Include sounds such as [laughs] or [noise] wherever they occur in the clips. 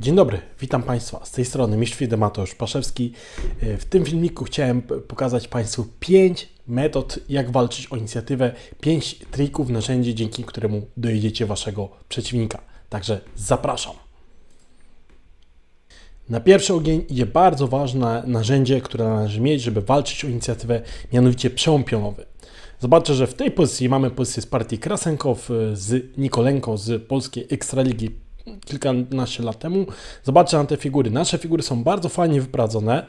Dzień dobry, witam Państwa. Z tej strony Mistrz Mateusz Paszewski. W tym filmiku chciałem pokazać Państwu 5 metod, jak walczyć o inicjatywę, 5 trików, narzędzi, dzięki któremu dojedziecie Waszego przeciwnika. Także zapraszam. Na pierwszy ogień idzie bardzo ważne narzędzie, które należy mieć, żeby walczyć o inicjatywę, mianowicie przełom pionowy. Zobaczę, że w tej pozycji mamy pozycję z partii Krasenkow y, z Nikolenko z polskiej Ekstraligi kilkanaście lat temu. Zobaczcie na te figury. Nasze figury są bardzo fajnie wyprowadzone,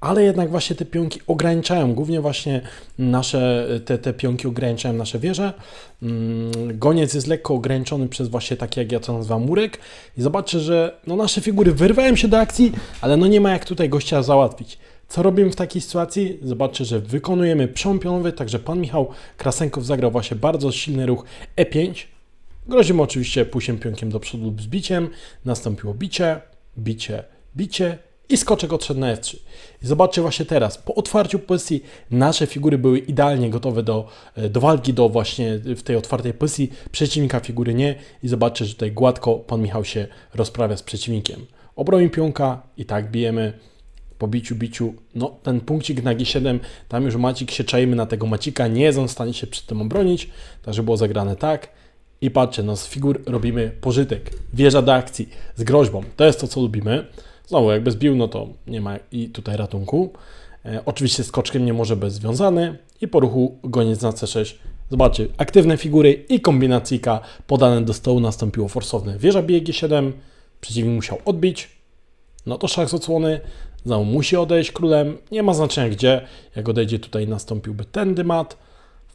ale jednak właśnie te pionki ograniczają, głównie właśnie nasze, te, te pionki ograniczają nasze wieże. Mm, Goniec jest lekko ograniczony przez właśnie taki, jak ja to nazywam, murek. I zobaczcie, że no nasze figury wyrwają się do akcji, ale no nie ma jak tutaj gościa załatwić. Co robimy w takiej sytuacji? Zobaczcie, że wykonujemy przełom pionowy, także pan Michał Krasenkow zagrał właśnie bardzo silny ruch E5. Grozimy oczywiście pójściem pionkiem do przodu lub zbiciem. Nastąpiło bicie, bicie, bicie i skoczek odszedł na F3. I zobaczcie właśnie teraz, po otwarciu pozycji nasze figury były idealnie gotowe do, e, do walki, do właśnie w tej otwartej pozycji, przeciwnika figury nie i zobaczcie, że tutaj gładko pan Michał się rozprawia z przeciwnikiem. Obroni pionka i tak bijemy po biciu, biciu, no ten punkcik na G7, tam już Macik się czajmy na tego Macika, nie jest on w stanie się przed tym obronić, także było zagrane tak. I patrzcie, no z figur robimy pożytek, wieża do akcji z groźbą, to jest to, co lubimy. Znowu, jakby zbił, no to nie ma i tutaj ratunku. E, oczywiście skoczkiem nie może być związany i po ruchu goniec na C6. Zobaczcie, aktywne figury i kombinacyjka podane do stołu nastąpiło forsowne. Wieża bije G7, przeciwnik musiał odbić, no to szach z odsłony, znowu musi odejść królem, nie ma znaczenia gdzie, jak odejdzie tutaj nastąpiłby ten dymat.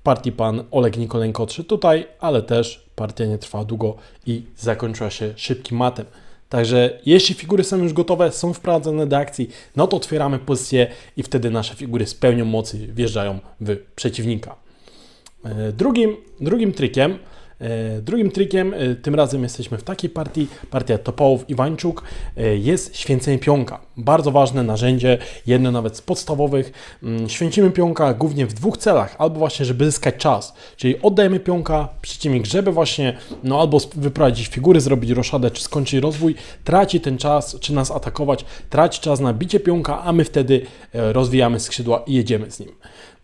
Partii pan Oleg Nikolenko 3 tutaj, ale też partia nie trwała długo i zakończyła się szybkim matem. Także jeśli figury są już gotowe, są wprowadzone do akcji, no to otwieramy pozycję i wtedy nasze figury z pełnią mocy wjeżdżają w przeciwnika. E, Drugim, drugim trikiem, drugim trikiem, e, tym razem jesteśmy w takiej partii, partia Topołów Iwańczuk, e, jest święcenie pionka. Bardzo ważne narzędzie, jedno nawet z podstawowych. Mm, Święcimy pionka głównie w dwóch celach, albo właśnie, żeby zyskać czas, czyli oddajemy pionka, przeciwnik, żeby właśnie, no albo wyprowadzić figury, zrobić roszadę, czy skończyć rozwój, traci ten czas, czy nas atakować, traci czas na bicie pionka, a my wtedy e, rozwijamy skrzydła i jedziemy z nim.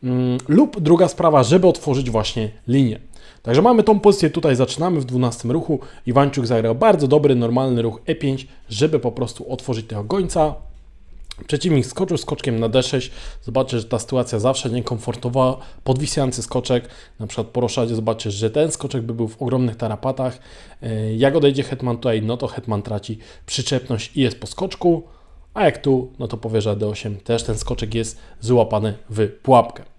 Mm, Lub druga sprawa, żeby otworzyć właśnie linię. Także mamy tą pozycję, tutaj zaczynamy w 12 ruchu. Iwańczuk zagrał bardzo dobry, normalny ruch E5, żeby po prostu otworzyć tego gońca. Przeciwnik skoczył skoczkiem na D6. Zobaczcie, że ta sytuacja zawsze niekomfortowa. Podwisający skoczek, na przykład po zobaczcie, że ten skoczek by był w ogromnych tarapatach. E, Jak odejdzie hetman tutaj, no to hetman traci przyczepność i jest po skoczku. A jak tu, no to po wieża D8 też ten skoczek jest złapany w pułapkę.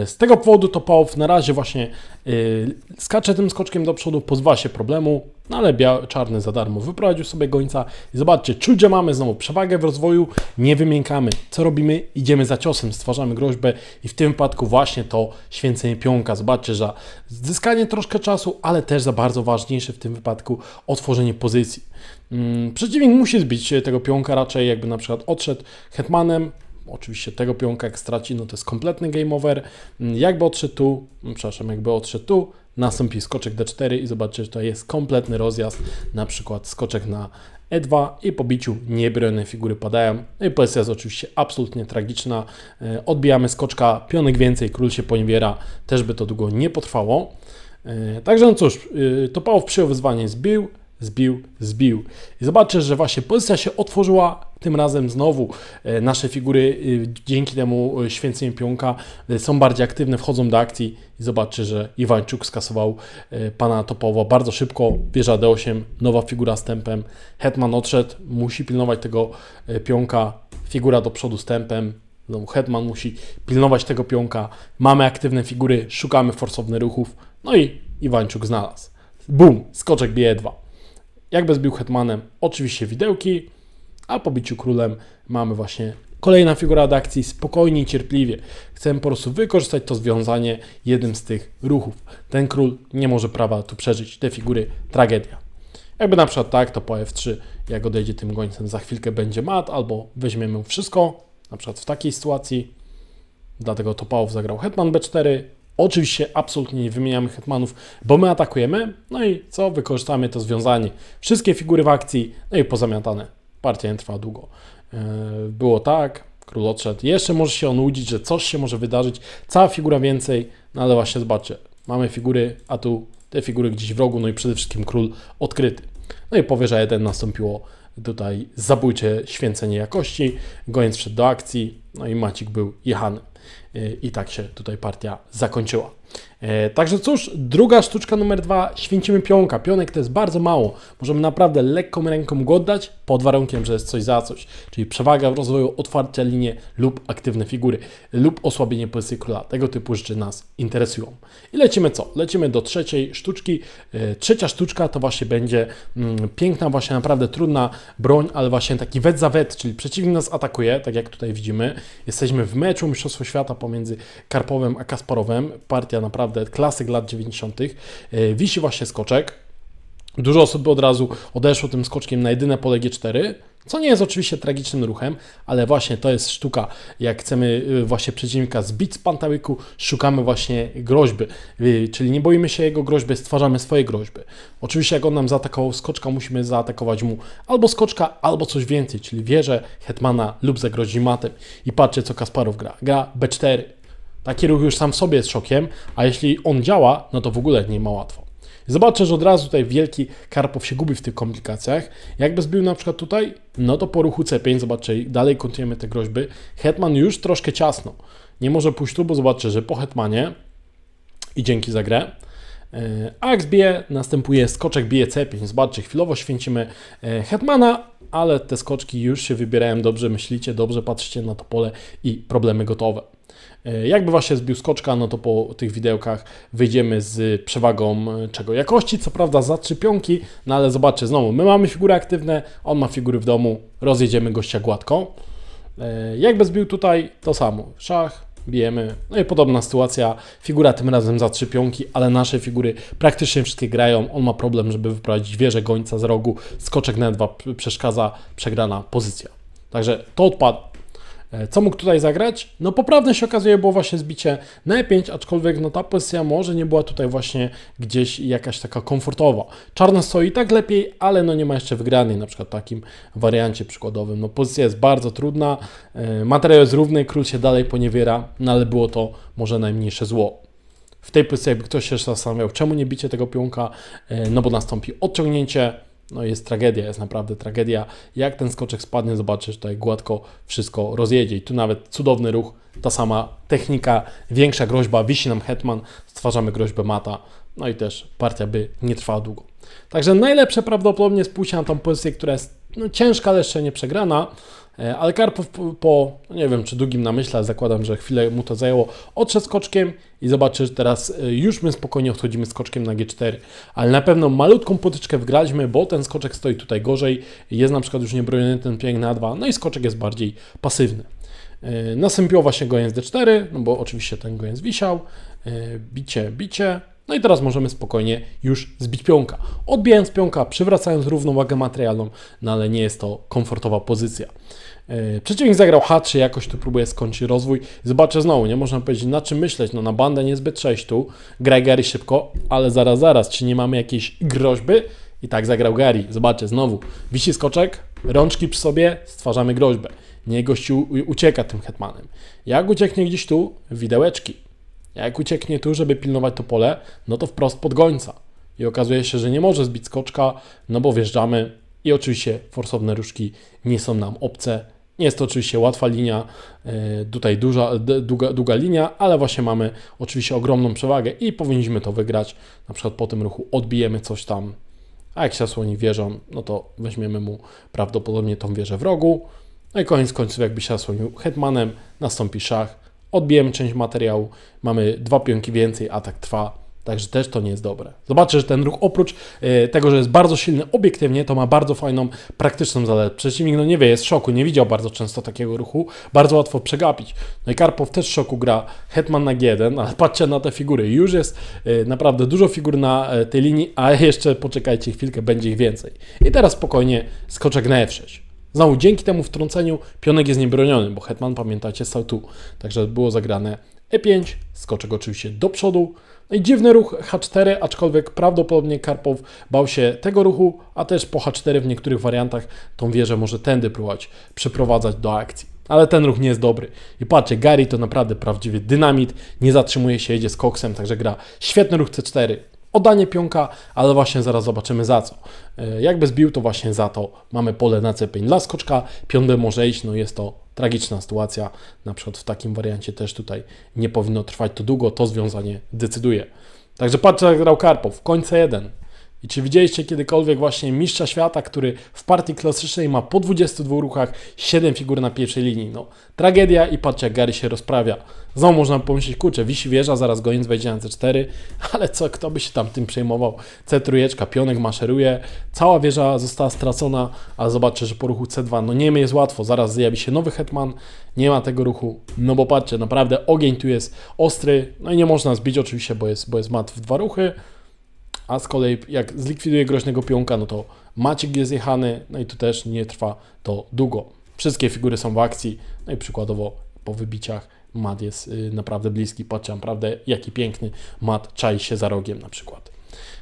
E, Z tego powodu Topołów na razie właśnie yy, skacze tym skoczkiem do przodu, pozbywa się problemu, no ale bia- czarny za darmo wyprowadził sobie gońca i zobaczcie, czuć, że mamy znowu przewagę w rozwoju, nie wymiękamy. Co robimy? Idziemy za ciosem, stwarzamy groźbę i w tym wypadku właśnie to święcenie pionka. Zobaczcie, że zyskanie troszkę czasu, ale też za bardzo ważniejsze w tym wypadku otworzenie pozycji. Mm, Przeciwnik musi zbić tego pionka raczej, jakby na przykład odszedł hetmanem, Oczywiście tego pionka jak straci, no to jest kompletny game over. Mm, Jakby odszedł tu, mm, przepraszam, jakby odszedł tu, nastąpi skoczek D4 i zobaczcie, że to jest kompletny rozjazd, na przykład skoczek na E2 i po biciu niebronione figury padają. No i pozycja jest oczywiście absolutnie tragiczna. E, Odbijamy skoczka, pionek więcej, król się poniewiera, też by to długo nie potrwało. E, Także no cóż, y, Topałow przyjął wyzwanie, zbił, zbił, zbił. I zobaczcie, że właśnie pozycja się otworzyła, tym razem znowu e, nasze figury y, dzięki temu e, święceniu pionka e, są bardziej aktywne, wchodzą do akcji i zobaczcie, że Iwańczuk skasował e, pana Topowa bardzo szybko, wieża D8, nowa figura z tempem, hetman odszedł, musi pilnować tego e, pionka, figura do przodu z tempem, Hetman musi pilnować tego pionka. Mamy aktywne figury, szukamy forsownych ruchów. No i Iwańczuk znalazł. Bum, skoczek bije 2. Jakby zbił hetmanem, oczywiście widełki, a po biciu królem mamy właśnie kolejna figura do akcji, spokojnie i cierpliwie. Chcemy po prostu wykorzystać to związanie jednym z tych ruchów. Ten król nie może prawa tu przeżyć, te figury tragedia. Jakby na przykład tak, to po F3, jak odejdzie tym gońcem, za chwilkę będzie mat, albo weźmiemy wszystko, na przykład w takiej sytuacji. Dlatego Topałow zagrał Hetman B4, Oczywiście absolutnie nie wymieniamy hetmanów, bo my atakujemy, no i co? Wykorzystamy to związanie. Wszystkie figury w akcji, no i pozamiatane. Partia nie trwa długo. Yy, Było tak, król odszedł. Jeszcze może się on łudzić, że coś się może wydarzyć. Cała figura więcej, no ale właśnie zobaczcie. Mamy figury, a tu te figury gdzieś w rogu, no i przede wszystkim król odkryty. No i powie, że jeden nastąpiło tutaj zabójcze święcenie jakości, goniec wszedł do akcji, no i Macik był jechany. Yy, I tak się tutaj partia zakończyła. E, Także cóż, druga sztuczka numer dwa, święcimy pionka. Pionek to jest bardzo mało. Możemy naprawdę lekką ręką go oddać, pod warunkiem, że jest coś za coś. Czyli przewaga w rozwoju, otwarte linie lub aktywne figury, lub osłabienie pozycji króla. Tego typu rzeczy nas interesują. I lecimy co? Lecimy do trzeciej sztuczki. E, Trzecia sztuczka to właśnie będzie mm, piękna, właśnie naprawdę trudna broń, ale właśnie taki wet za wet, czyli przeciwnik nas atakuje, tak jak tutaj widzimy. Jesteśmy w meczu Mistrzostwo Świata pomiędzy Karpowem a Kasparowem. Partia naprawdę klasyk lat 90. E, Wisi właśnie skoczek. Dużo osób by od razu odeszło tym skoczkiem na jedyne pole G4, co nie jest oczywiście tragicznym ruchem, ale właśnie to jest sztuka. Jak chcemy y, właśnie przeciwnika zbić z pantałyku, szukamy właśnie groźby, Y, czyli nie boimy się jego groźby, stwarzamy swoje groźby. Oczywiście jak on nam zaatakował skoczka, musimy zaatakować mu albo skoczka, albo coś więcej, czyli wieżę, hetmana lub zagrozi matem. I patrzcie co Kasparow gra. Gra B4. Taki ruch już sam w sobie jest szokiem, a jeśli on działa, no to w ogóle nie ma łatwo. Zobaczę, że od razu tutaj wielki Karpow się gubi w tych komplikacjach. Jakby zbił na przykład tutaj, no to po ruchu C5, zobaczcie, dalej kontynuujemy te groźby. Hetman już troszkę ciasno. Nie może pójść tu, bo zobaczcie, że po Hetmanie i dzięki za grę. E, Aks bije, następuje skoczek bije C5. Zobaczcie, chwilowo święcimy e, Hetmana, ale te skoczki już się wybierają dobrze, myślicie, dobrze patrzycie na to pole i problemy gotowe. E, Jakby właśnie zbił skoczka, no to po tych widełkach wyjdziemy z przewagą e, czego? Jakości, co prawda za trzy pionki, no ale zobaczcie, znowu, my mamy figury aktywne, on ma figury w domu, rozjedziemy gościa gładko. E, Jakby zbił tutaj, to samo, szach, bijemy, no i podobna sytuacja, figura tym razem za trzy pionki, ale nasze figury praktycznie wszystkie grają, on ma problem, żeby wyprowadzić wieżę gońca z rogu, skoczek na dwa przeszkadza, przegrana pozycja. Także to odpadł. E, Co mógł tutaj zagrać? No poprawne się okazuje było właśnie zbicie na E5, aczkolwiek no ta pozycja może nie była tutaj właśnie gdzieś jakaś taka komfortowa. Czarno stoi tak lepiej, ale no nie ma jeszcze wygranej, na przykład w takim wariancie przykładowym. No pozycja jest bardzo trudna, e, materiał jest równy, król się dalej poniewiera, no ale było to może najmniejsze zło. W tej pozycji jakby ktoś się zastanawiał, czemu nie bicie tego pionka, e, no bo nastąpi odciągnięcie, no jest tragedia, jest naprawdę tragedia. Jak ten skoczek spadnie, zobaczysz, tutaj gładko wszystko rozjedzie. I tu nawet cudowny ruch, ta sama technika, większa groźba, wisi nam hetman, stwarzamy groźbę mata, no i też partia by nie trwała długo. Także najlepsze prawdopodobnie jest pójście na tą pozycję, która jest no, ciężka, ale jeszcze nie przegrana. E, Ale Karpow po, nie wiem czy długim namyśle, zakładam, że chwilę mu to zajęło, odszedł skoczkiem i zobaczy, że teraz e, już my spokojnie odchodzimy skoczkiem na G4, ale na pewno malutką potyczkę wgraliśmy, bo ten skoczek stoi tutaj gorzej, jest na przykład już niebroniony ten pięk na 2, no i skoczek jest bardziej pasywny. E, Nastąpiło właśnie goniec D4, no bo oczywiście ten goniec wisiał, bicie, bicie, no i teraz możemy spokojnie już zbić pionka. Odbijając pionka, przywracając równowagę materialną, no ale nie jest to komfortowa pozycja. Yy, Przeciwnik zagrał H3, jakoś tu próbuje skończyć rozwój. Zobaczę znowu, nie można powiedzieć na czym myśleć, no na bandę niezbyt 6 tu, graj Gary szybko, ale zaraz, zaraz, czy nie mamy jakiejś groźby? I tak zagrał Gary. Zobaczcie, znowu, wisi skoczek, rączki przy sobie, stwarzamy groźbę. Nie gościu ucieka tym hetmanem. Jak ucieknie gdzieś tu, widełeczki. Jak ucieknie tu, żeby pilnować to pole, no to wprost pod gońca. I okazuje się, że nie może zbić skoczka, no bo wjeżdżamy i oczywiście forsowne różki nie są nam obce. Nie jest to oczywiście łatwa linia, e, tutaj duża, długa, długa linia, ale właśnie mamy oczywiście ogromną przewagę i powinniśmy to wygrać. Na przykład po tym ruchu odbijemy coś tam, a jak się zasłoni wieżą, no to weźmiemy mu prawdopodobnie tą wieżę w rogu. No i koniec końców, jakby się zasłonił hetmanem, nastąpi szach, odbijemy część materiału, mamy dwa pionki więcej, atak trwa, także też to nie jest dobre. Zobaczę, że ten ruch oprócz e, tego, że jest bardzo silny obiektywnie, to ma bardzo fajną praktyczną zaletę. Przeciwnik no nie wie, jest w szoku, nie widział bardzo często takiego ruchu, bardzo łatwo przegapić. No i Karpow też w szoku gra hetman na G1, ale patrzcie na te figury, już jest e, naprawdę dużo figur na e, tej linii, a jeszcze poczekajcie chwilkę, będzie ich więcej. I teraz spokojnie skoczek na F6. Znowu, dzięki temu wtrąceniu pionek jest niebroniony, bo hetman, pamiętacie, stał tu. Także było zagrane E5, skoczek oczywiście do przodu. No i dziwny ruch H4, aczkolwiek prawdopodobnie Karpow bał się tego ruchu, a też po H4 w niektórych wariantach tą wieżę może tędy próbować przeprowadzać do akcji. Ale ten ruch nie jest dobry. I patrzcie, Gary to naprawdę prawdziwy dynamit, nie zatrzymuje się, jedzie z koksem, także gra świetny ruch C4. Oddanie pionka, ale właśnie zaraz zobaczymy za co. E, Jakby zbił, to właśnie za to mamy pole na C5 dla skoczka, pion B może iść, no jest to tragiczna sytuacja. Na przykład w takim wariancie też tutaj nie powinno trwać to długo, to związanie decyduje. Także patrzcie jak grał Karpow, końce jeden. I czy widzieliście kiedykolwiek właśnie mistrza świata, który w partii klasycznej ma po 22 ruchach 7 figur na pierwszej linii? No, tragedia i patrzcie jak Gary się rozprawia. Znowu można pomyśleć, kurczę, wisi wieża, zaraz goniec wejdzie na C4, [laughs] ale co, kto by się tam tym przejmował? C3, pionek maszeruje, cała wieża została stracona, ale zobaczcie, że po ruchu C2, no nie jest łatwo, zaraz zjawi się nowy hetman, nie ma tego ruchu, no bo patrzcie, naprawdę ogień tu jest ostry, no i nie można zbić oczywiście, bo jest, bo jest mat w dwa ruchy, a z kolei jak zlikwiduje groźnego pionka, no to Maciek jest jechany, no i tu też nie trwa to długo. Wszystkie figury są w akcji, no i przykładowo po wybiciach mat jest y, naprawdę bliski, patrzcie naprawdę jaki piękny mat czai się za rogiem na przykład.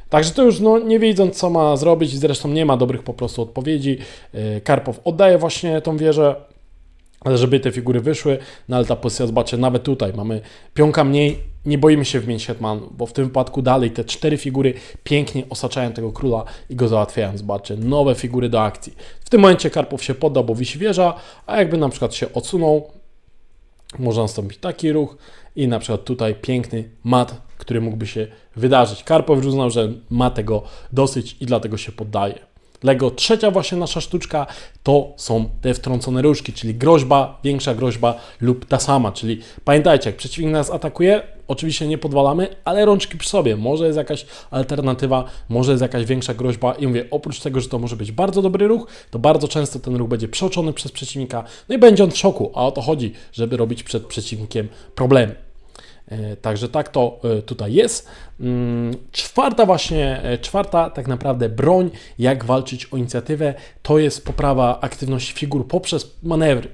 Także to już no, nie wiedząc co ma zrobić, zresztą nie ma dobrych po prostu odpowiedzi. Y, Karpow oddaje właśnie tą wieżę, żeby te figury wyszły, no ale ta pozycja, zobaczcie, nawet tutaj mamy pionka mniej, nie boimy się wymienić hetmanu, bo w tym wypadku dalej te cztery figury pięknie osaczają tego króla i go załatwiają, zobaczcie, nowe figury do akcji. W tym momencie Karpow się poddał, bo wisi wieża, a jakby na przykład się odsunął, można nastąpić taki ruch i na przykład tutaj piękny mat, który mógłby się wydarzyć. Karpow już uznał, że ma tego dosyć i dlatego się poddaje. Lego trzecia właśnie nasza sztuczka to są te wtrącone różki, czyli groźba, większa groźba lub ta sama, czyli pamiętajcie, jak przeciwnik nas atakuje, oczywiście nie podwalamy, ale rączki przy sobie, może jest jakaś alternatywa, może jest jakaś większa groźba i mówię, oprócz tego, że to może być bardzo dobry ruch, to bardzo często ten ruch będzie przeoczony przez przeciwnika, no i będzie on w szoku, a o to chodzi, żeby robić przed przeciwnikiem problemy. E, Także tak to e, tutaj jest. Mm, Czwarta właśnie, e, czwarta tak naprawdę broń, jak walczyć o inicjatywę, to jest poprawa aktywności figur poprzez manewry.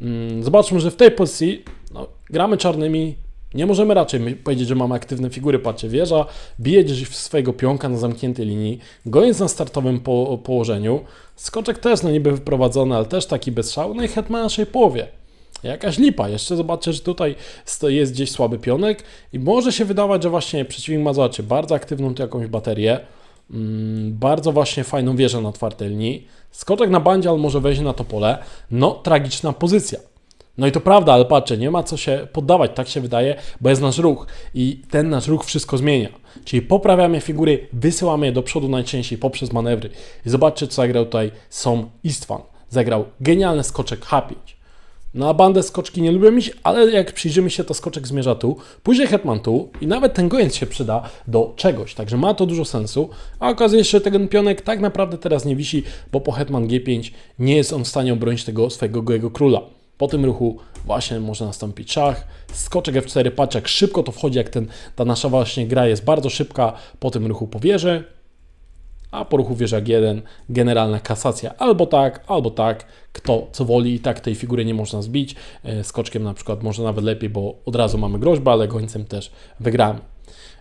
Mm, Zobaczmy, że w tej pozycji no, gramy czarnymi, nie możemy raczej powiedzieć, że mamy aktywne figury. Patrzcie, wieża bije gdzieś w swojego pionka na zamkniętej linii, goniec na startowym po, położeniu, skoczek też no niby wyprowadzony, ale też taki bez szału, no i hetman na naszej połowie. Jakaś lipa. Jeszcze zobaczcie, że tutaj jest gdzieś słaby pionek i może się wydawać, że właśnie przeciwnik ma, zobaczcie, bardzo aktywną tu jakąś baterię, mm, bardzo właśnie fajną wieżę na otwartej linii. Skoczek na bandzie, ale może wejść na to pole. No, tragiczna pozycja. No i to prawda, ale patrzcie, nie ma co się poddawać, tak się wydaje, bo jest nasz ruch i ten nasz ruch wszystko zmienia. Czyli poprawiamy figury, wysyłamy je do przodu najczęściej poprzez manewry. I zobaczcie, co zagrał tutaj Som Istvan. Zagrał genialny skoczek H5. Na bandę skoczki nie lubią iść, ale jak przyjrzymy się, to skoczek zmierza tu, później hetman tu i nawet ten gojec się przyda do czegoś, także ma to dużo sensu, a okazuje się, że ten pionek tak naprawdę teraz nie wisi, bo po hetman G5 nie jest on w stanie obronić tego swojego króla. Po tym ruchu właśnie może nastąpić szach, skoczek F4, patrz jak szybko to wchodzi, jak ten, ta nasza właśnie gra jest bardzo szybka, po tym ruchu powierzy, a po ruchu wieża G1 generalna kasacja. Albo tak, albo tak, kto co woli i tak tej figury nie można zbić. E, Skoczkiem na przykład może nawet lepiej, bo od razu mamy groźbę, ale gońcem też wygramy.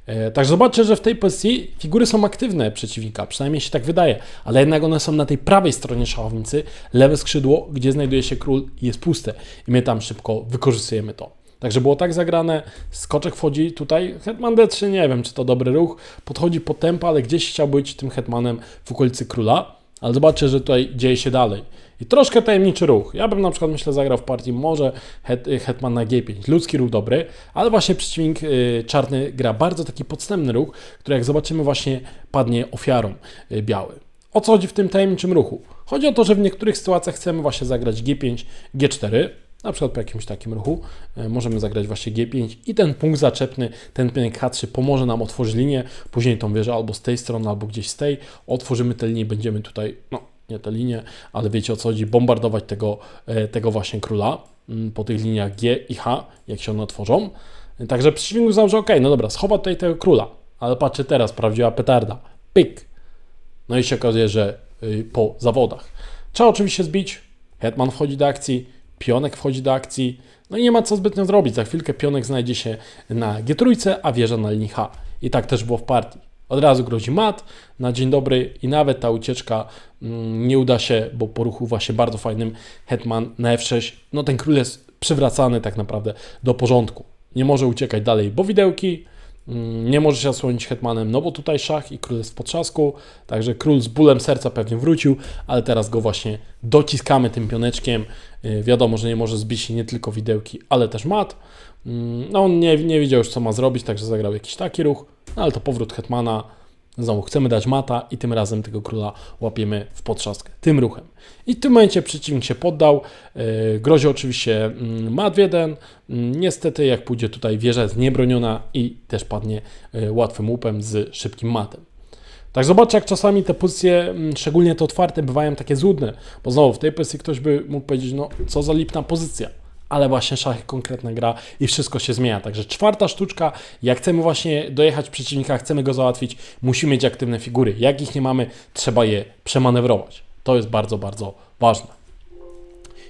E, Także zobaczcie, że w tej pozycji figury są aktywne przeciwnika, przynajmniej się tak wydaje, ale jednak one są na tej prawej stronie szachownicy, lewe skrzydło, gdzie znajduje się król jest puste i my tam szybko wykorzystujemy to. Także było tak zagrane, skoczek wchodzi tutaj, hetman d3, nie wiem czy to dobry ruch, podchodzi po tempo, ale gdzieś chciał być tym hetmanem w okolicy króla, ale zobaczcie, że tutaj dzieje się dalej. I troszkę tajemniczy ruch. Ja bym na przykład, myślę, zagrał w partii może het, hetman na g5. Ludzki ruch dobry, ale właśnie przeciwnik y, czarny gra bardzo taki podstępny ruch, który jak zobaczymy właśnie padnie ofiarą y, biały. O co chodzi w tym tajemniczym ruchu? Chodzi o to, że w niektórych sytuacjach chcemy właśnie zagrać G5, G4, na przykład po jakimś takim ruchu e, możemy zagrać właśnie G5 i ten punkt zaczepny, ten pionek H3 pomoże nam otworzyć linię, później tą wieżę albo z tej strony, albo gdzieś z tej, otworzymy tę linię będziemy tutaj, no nie tę linię, ale wiecie o co chodzi, bombardować tego, e, tego właśnie króla mm, po tych liniach G i H, jak się one otworzą. Także przeciwnik uznał, że ok, no dobra, schowa tutaj tego króla, ale patrzcie teraz, prawdziwa petarda, pyk, no i się okazuje, że y, po zawodach. Trzeba oczywiście zbić. Hetman wchodzi do akcji. Pionek wchodzi do akcji, no i nie ma co zbytnio zrobić. Za chwilkę pionek znajdzie się na G3, a wieża na linii H. I tak też było w partii. Od razu grozi mat na dzień dobry i nawet ta ucieczka mm, nie uda się, bo po ruchu właśnie bardzo fajnym hetman na F6, no ten król jest przywracany tak naprawdę do porządku. Nie może uciekać dalej, bo widełki, nie może się osłonić hetmanem, no bo tutaj szach i król jest w potrzasku, także król z bólem serca pewnie wrócił, ale teraz go właśnie dociskamy tym pioneczkiem. Yy, wiadomo, że nie może zbić nie tylko widełki, ale też mat. Mm, No on nie, nie wiedział już co ma zrobić, także zagrał jakiś taki ruch, no ale to powrót hetmana. Znowu chcemy dać mata i tym razem tego króla łapiemy w potrzaskę tym ruchem. I w tym momencie przeciwnik się poddał. Yy, grozi oczywiście mm, mat w jeden. Mm, Niestety jak pójdzie tutaj wieża jest niebroniona i też padnie yy, łatwym łupem z szybkim matem. Tak zobaczcie, jak czasami te pozycje, mm, szczególnie te otwarte, bywają takie złudne, bo znowu w tej pozycji ktoś by mógł powiedzieć, no co za lipna pozycja, ale właśnie szachy konkretna gra i wszystko się zmienia. Także czwarta sztuczka, jak chcemy właśnie dojechać przeciwnika, chcemy go załatwić, musimy mieć aktywne figury. Jak ich nie mamy, trzeba je przemanewrować. To jest bardzo, bardzo ważne.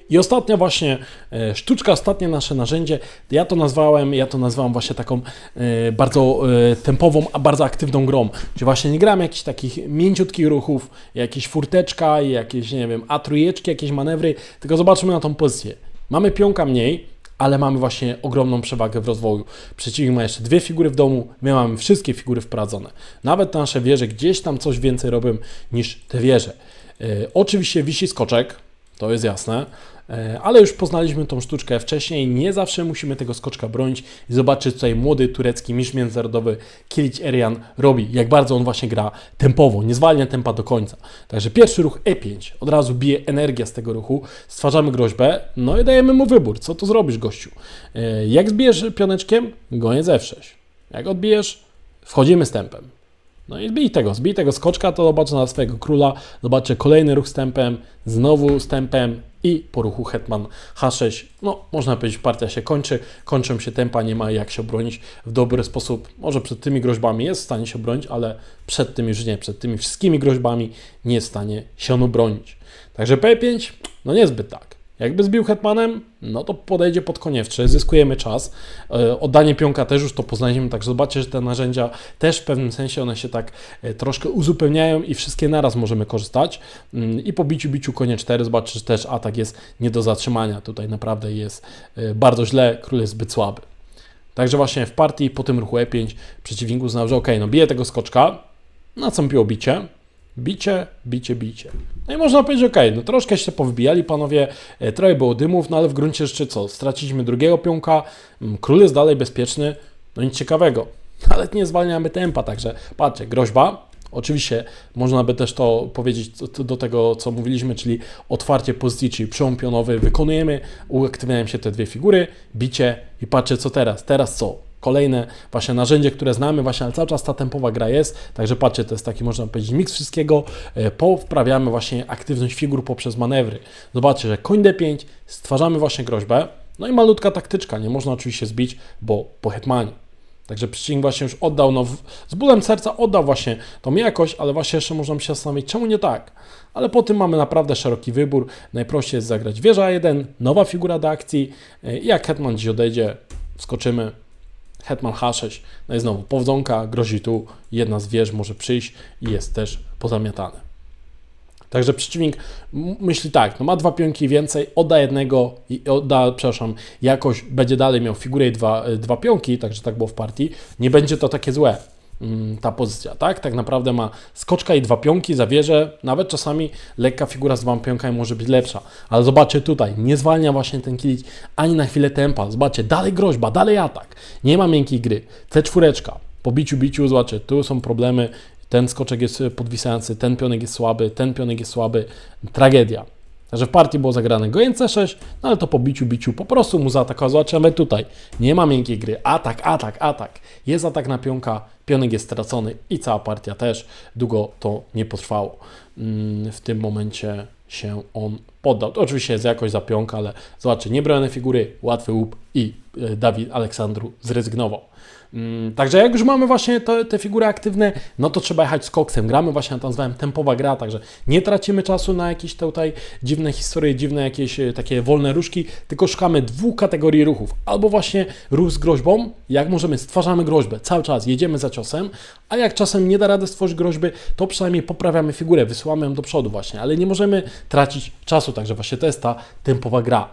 I ostatnia właśnie e, sztuczka, ostatnie nasze narzędzie, ja to nazwałem, ja to nazwałem właśnie taką e, bardzo e, tempową, a bardzo aktywną grą. Czyli właśnie nie grałem jakichś takich mięciutkich ruchów, jakieś furteczka, jakieś, nie wiem, a trójeczki, jakieś manewry, tylko zobaczmy na tą pozycję. Mamy pionka mniej, ale mamy właśnie ogromną przewagę w rozwoju. Przeciwnik ma jeszcze dwie figury w domu, my mamy wszystkie figury wprowadzone. Nawet nasze wieże gdzieś tam coś więcej robią niż te wieże. E, oczywiście wisi skoczek, to jest jasne, ale już poznaliśmy tą sztuczkę wcześniej. Nie zawsze musimy tego skoczka bronić i zobaczyć, co tutaj młody turecki mistrz międzynarodowy Kilic Erian robi. Jak bardzo on właśnie gra tempowo, nie zwalnia tempa do końca. Także pierwszy ruch E5, od razu bije energia z tego ruchu, stwarzamy groźbę, no i dajemy mu wybór. Co tu zrobisz, gościu? E, Jak zbijesz pioneczkiem? Goniec F6. Jak odbijesz? Wchodzimy z tempem. No i zbij tego, zbij tego skoczka, to zobaczę na swojego króla, zobaczę kolejny ruch z tempem, znowu z tempem i po ruchu hetman H6, no można powiedzieć partia się kończy, kończą się tempa, nie ma jak się obronić w dobry sposób, może przed tymi groźbami jest w stanie się obronić, ale przed tym już nie, przed tymi wszystkimi groźbami nie jest w stanie się on obronić. Także P5, no niezbyt tak. Jakby zbił hetmanem, no to podejdzie pod koniewcze, zyskujemy czas. E, Oddanie pionka też już to poznajemy, także zobaczcie, że te narzędzia też w pewnym sensie one się tak e, troszkę uzupełniają i wszystkie naraz możemy korzystać. Mm, I po biciu, biciu konie 4 zobaczysz że też atak jest nie do zatrzymania. Tutaj naprawdę jest e, bardzo źle, król jest zbyt słaby. Także właśnie w partii po tym ruchu E5 przeciwnik uznał, że ok, no bije tego skoczka, nastąpiło bicie, bicie, bicie, bicie. No i można powiedzieć, ok, no troszkę się powbijali panowie, e, trochę było dymów, no ale w gruncie rzeczy co, straciliśmy drugiego pionka, król jest dalej bezpieczny, no nic ciekawego, [laughs] ale nie zwalniamy tempa, także patrzcie, groźba, Oczywiście można by też to powiedzieć do tego, co mówiliśmy, czyli otwarcie pozycji, czyli przełom pionowy. Wykonujemy, uaktywniają się te dwie figury, bicie i patrzcie co teraz. Teraz co? Kolejne właśnie narzędzie, które znamy, właśnie, ale cały czas ta tempowa gra jest, także patrzcie, to jest taki, można powiedzieć, miks wszystkiego. E, Powprawiamy właśnie aktywność figur poprzez manewry. Zobaczcie, że koń D5, stwarzamy właśnie groźbę, no i malutka taktyczka, nie można oczywiście zbić, bo po hetmanie. Także przeciwnik właśnie już oddał, no z bólem serca oddał właśnie tą jakość, ale właśnie jeszcze możemy się zastanowić, czemu nie tak. Ale po tym mamy naprawdę szeroki wybór. Najprościej jest zagrać wieża 1, nowa figura do akcji e, jak hetman dziś odejdzie, skoczymy, hetman H6, no i znowu powdzonka, grozi tu, jedna z wież może przyjść i jest też pozamiatane. Także przeciwnik myśli tak, no ma dwa pionki więcej, odda jednego odda, przepraszam, jakoś będzie dalej miał figurę i dwa, y, dwa pionki, także tak było w partii, nie będzie to takie złe ta pozycja, tak? Tak naprawdę ma skoczka i dwa pionki, zawierze, nawet czasami lekka figura z dwoma pionkami może być lepsza, ale zobaczcie tutaj, nie zwalnia właśnie ten kilic ani na chwilę tempa, zobaczcie, dalej groźba, dalej atak, nie ma miękkiej gry, C4, po biciu, biciu, zobaczcie, tu są problemy, ten skoczek jest podwisający, ten pionek jest słaby, ten pionek jest słaby, tragedia. Także w partii było zagrane gojen C6, no ale to po biciu, biciu po prostu mu zaatakował. Zobaczymy tutaj, nie ma miękkiej gry, atak, atak, atak. Jest atak na pionka, pionek jest stracony i cała partia też. Długo to nie potrwało. Mm, W tym momencie się on poddał. To oczywiście jest jakoś za pionka, ale zobaczcie, niebronione figury, łatwy łup i e, Dawid Aleksandru zrezygnował. Mm, Także jak już mamy właśnie te, te figury aktywne, no to trzeba jechać z koksem. Gramy właśnie, na nazwałem tempowa gra, także nie tracimy czasu na jakieś tutaj dziwne historie, dziwne jakieś e, takie wolne różki, tylko szukamy dwóch kategorii ruchów. Albo właśnie ruch z groźbą, jak możemy, stwarzamy groźbę, cały czas jedziemy za ciosem, a jak czasem nie da rady stworzyć groźby, to przynajmniej poprawiamy figurę, wysyłamy ją do przodu właśnie, ale nie możemy tracić czasu, także właśnie to jest ta tempowa gra.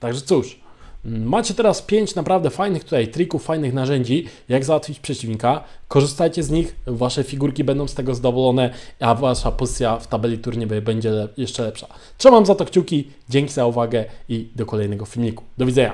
Także cóż, macie teraz pięć naprawdę fajnych tutaj trików, fajnych narzędzi, jak załatwić przeciwnika. Korzystajcie z nich, wasze figurki będą z tego zadowolone, a wasza pozycja w tabeli turniejowej będzie jeszcze lepsza. Trzymam za to kciuki, dzięki za uwagę i do kolejnego filmiku. Do widzenia.